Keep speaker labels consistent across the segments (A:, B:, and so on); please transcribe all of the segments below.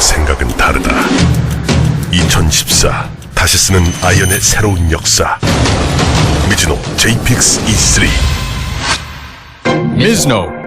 A: 생각은 다르다. 2014 다시 쓰는 아이언의 새로운 역사. 미즈노 JPX E3
B: Mizno.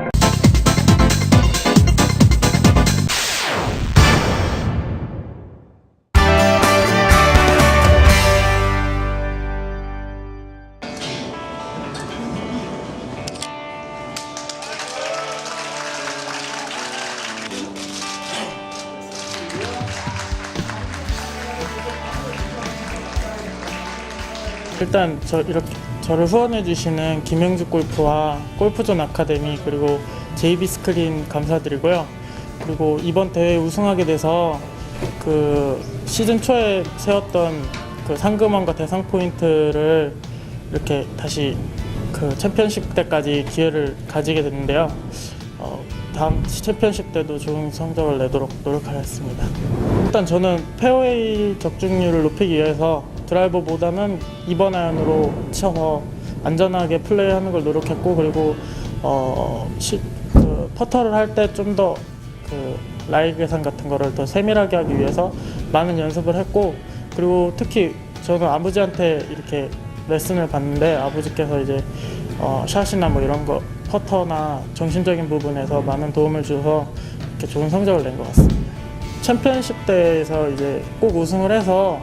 C: 일단 저 이렇게 저를 후원해 주시는 김영주 골프와 골프존 아카데미 그리고 JB 스크린 감사드리고요. 그리고 이번 대회 우승하게 돼서 그 시즌 초에 세웠던 그 상금왕과 대상 포인트를 이렇게 다시 그 챔피언십 때까지 기회를 가지게 됐는데요. 어, 다음 챔피언십 때도 좋은 성적을 내도록 노력하겠습니다. 일단 저는 페어웨이 적중률을 높이기 위해서 드라이버보다는 이번 아이언으로 쳐서 안전하게 플레이하는 걸 노력했고 그리고 어, 시, 그 퍼터를 할 때 좀 더 그 라이 계산 같은 거를 더 세밀하게 하기 위해서 많은 연습을 했고 그리고 특히 저는 아버지한테 이렇게 레슨을 받는데 아버지께서 이제 어, 샷이나 뭐 이런 거 퍼터나 정신적인 부분에서 많은 도움을 줘서 이렇게 좋은 성적을 낸 것 같습니다. 챔피언십 대에서 이제 꼭 우승을 해서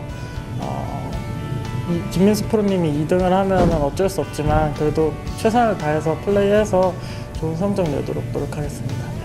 C: 김민수 프로님이 2등을 하면 어쩔 수 없지만 그래도 최선을 다해서 플레이해서 좋은 성적 내도록 노력하겠습니다.